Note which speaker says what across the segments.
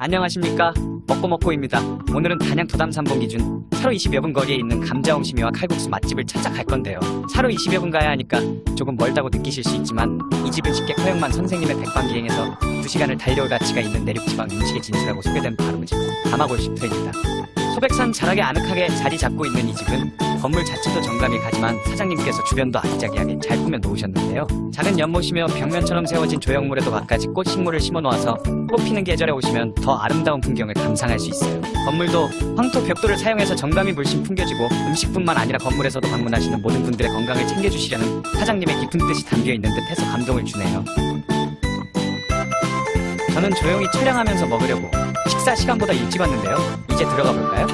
Speaker 1: 안녕하십니까? 먹고 먹고입니다. 오늘은 단양 도담 3번 기준 차로 20여 분 거리에 있는 감자옹심이와 칼국수 맛집을 찾아갈 건데요. 차로 20여 분 가야 하니까 조금 멀다고 느끼실 수 있지만 이 집은 쉽게 허영만 선생님의 백반기행에서 2시간을 달려올 가치가 있는 내륙지방 음식의 진수라고 소개된 바로 그집 담아골 슈프입니다 소백산 자락에 아늑하게 자리 잡고 있는 이 집은 건물 자체도 정감이 가지만 사장님께서 주변도 아기자기하게 잘 꾸며 놓으셨는데요. 작은 연못이며 벽면처럼 세워진 조형물에도 갖가지 꽃 식물을 심어 놓아서 꽃 피는 계절에 오시면 더 아름다운 풍경을 감상할 수 있어요. 건물도 황토 벽돌을 사용해서 정감이 물씬 풍겨지고 음식뿐만 아니라 건물에서도 방문하시는 모든 분들의 건강을 챙겨주시려는 사장님의 깊은 뜻이 담겨 있는 듯해서 감동을 주네요. 저는 조용히 촬영하면서 먹으려고 식사 시간보다 일찍 왔는데요. 이제 들어가 볼까요?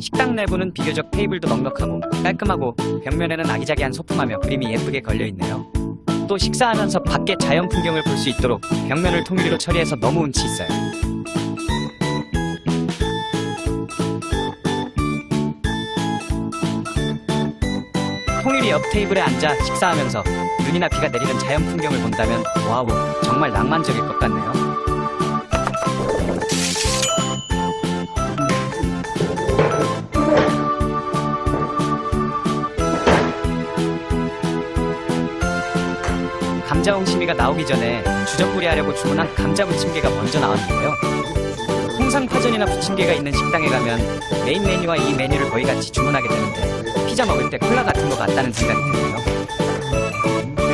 Speaker 1: 식당 내부는 비교적 테이블도 넉넉하고 깔끔하고 벽면에는 아기자기한 소품하며 그림이 예쁘게 걸려 있네요. 또 식사하면서 밖의 자연 풍경을 볼 수 있도록 벽면을 통유리로 처리해서 너무 운치 있어요. 통유리 옆 테이블에 앉아 식사하면서 눈이나 비가 내리는 자연 풍경을 본다면 와우 정말 낭만적일 것 같네요. 감자 옹심이가 나오기 전에 주전부리 하려고 주문한 감자 부침개가 먼저 나왔는데요. 홍상 파전이나 부침개가 있는 식당에 가면 메인 메뉴와 이 메뉴를 거의 같이 주문하게 되는데 피자 먹을 때 콜라 같은 것 같다는 생각이 드네요.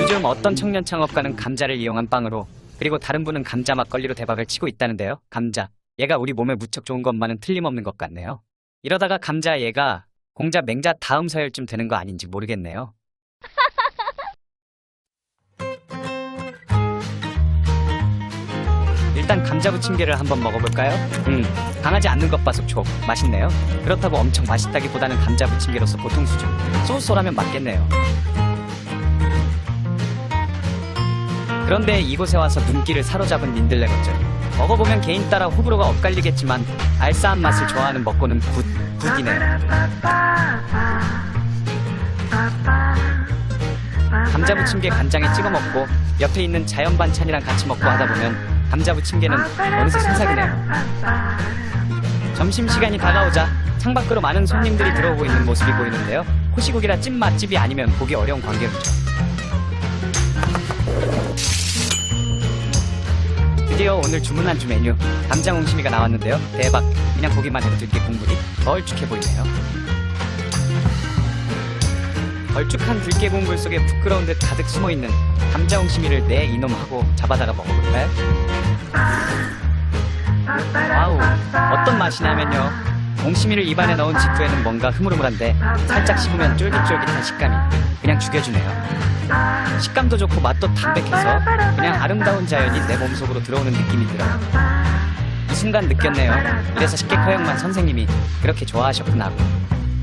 Speaker 1: 요즘 어떤 청년 창업가는 감자를 이용한 빵으로 그리고 다른 분은 감자 막걸리로 대박을 치고 있다는데요. 감자. 얘가 우리 몸에 무척 좋은 것만은 틀림없는 것 같네요. 이러다가 감자 얘가 공자 맹자 다음 서열쯤 되는 거 아닌지 모르겠네요. 일단 감자 부침개를 한번 먹어볼까요? 음, 강하지 않는 것 봐서 촉 맛있네요. 그렇다고 엄청 맛있다기보다는 감자 부침개로서 보통 수준. 소소라면 맞겠네요. 그런데 이곳에 와서 눈길을 사로잡은 민들레 것절. 먹어보면 개인 따라 호불호가 엇갈리겠지만 알싸한 맛을 좋아하는 먹고는 굿, 굿이네요. 감자 부침개 간장에 찍어 먹고 옆에 있는 자연 반찬이랑 같이 먹고 하다 보면 감자 부침개는 어느새 순삭이네요. 점심 시간이 다가오자 창밖으로 많은 손님들이 들어오고 있는 모습이 보이는데요. 호시국이라 찐 맛집이 아니면 보기 어려운 관계로죠. 드디어 오늘 주문한 주 메뉴 감장 옹심이가 나왔는데요. 대박! 그냥 보기만 해도 들깨 국물이 걸쭉해 보이네요. 걸쭉한 들깨 국물 속에 부끄러운 듯 가득 숨어있는 감자 옹심이를 내 이놈 하고 잡아다가 먹어볼까요? 와우 어떤 맛이냐면요. 옹심이를 입안에 넣은 직후에는 뭔가 흐물흐물한데 살짝 씹으면 쫄깃쫄깃한 식감이 그냥 죽여주네요. 식감도 좋고 맛도 담백해서 그냥 아름다운 자연이 내 몸속으로 들어오는 느낌이 들어요. 이 순간 느꼈네요. 이래서 식객 허영만 선생님이 그렇게 좋아하셨구나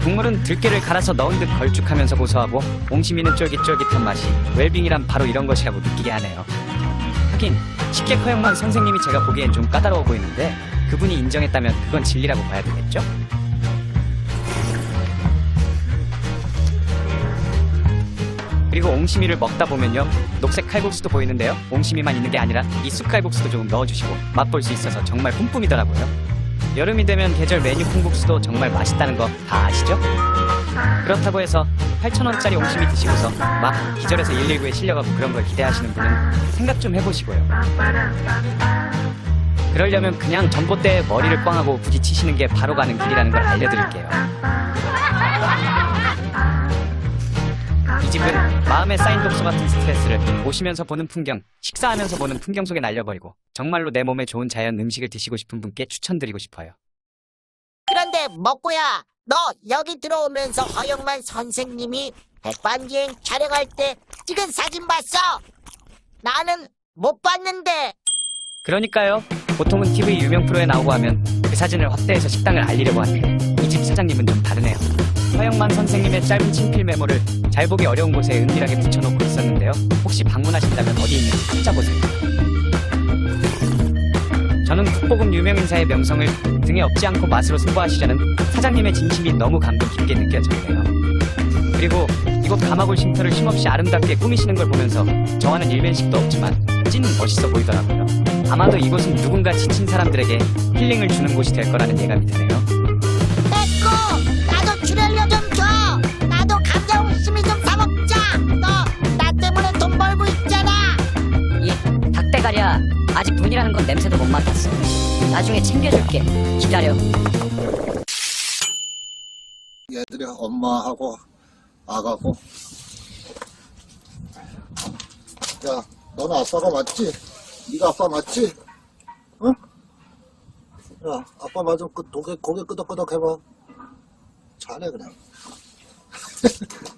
Speaker 1: 국물은 들깨를 갈아서 넣은 듯 걸쭉하면서 고소하고 옹심이는 쫄깃쫄깃한 맛이 웰빙이란 바로 이런 것이라고 느끼게 하네요. 하긴 식객 허 영만 선생님이 제가 보기엔 좀 까다로워 보이는데 그분이 인정했다면 그건 진리라고 봐야 되겠죠? 그리고 옹심이를 먹다 보면요. 녹색 칼국수도 보이는데요. 옹심이만 있는 게 아니라 이 쑥칼국수도 조금 넣어주시고 맛볼 수 있어서 정말 뿜뿜이더라고요 여름이 되면 계절 메뉴 콩국수도 정말 맛있다는 거 다 아시죠? 그렇다고 해서 8,000원짜리 옹심이 드시고서 막 기절해서 119에 실려가고 그런 걸 기대하시는 분은 생각 좀 해보시고요. 그러려면 그냥 전봇대에 머리를 꽝하고 부딪히시는 게 바로 가는 길이라는 걸 알려드릴게요. 마음에 쌓인 독소 같은 스트레스를 오시면서 보는 풍경, 식사하면서 보는 풍경 속에 날려버리고 정말로 내 몸에 좋은 자연 음식을 드시고 싶은 분께 추천드리고 싶어요.
Speaker 2: 그런데 먹고야 너 여기 들어오면서 허영만 선생님이 백반기행 촬영할 때 찍은 사진 봤어? 나는 못 봤는데
Speaker 1: 그러니까요. 보통은 TV 유명 프로에 나오고 하면 그 사진을 확대해서 식당을 알리려고 하는데 이 집 사장님은 좀 다르네요. 허영만 선생님의 짧은 친필 메모를 잘 보기 어려운 곳에 은밀하게 붙여놓고 있었는데요. 혹시 방문하신다면 어디 있는지 찾아보세요. 저는 국보급 유명 인사의 명성을 등에 업지 않고 맛으로 승부하시려는 사장님의 진심이 너무 감동 깊게 느껴졌네요. 그리고 이곳 가마골 쉼터를 쉼없이 아름답게 꾸미시는 걸 보면서 정하는 일면식도 없지만 찐 멋있어 보이더라고요. 아마도 이곳은 누군가 지친 사람들에게 힐링을 주는 곳이 될 거라는 예감이 드네요.
Speaker 3: 닭대가리야 아직 돈이라는 건 냄새도 못 맡았어. 나중에 챙겨줄게. 기다려.
Speaker 4: 얘들이 엄마하고 아가고. 야 너는 아빠가 맞지? 네가 아빠 맞지? 응? 야 아빠 맞으면 그 고개, 고개 끄덕끄덕 해봐. 잘해 그냥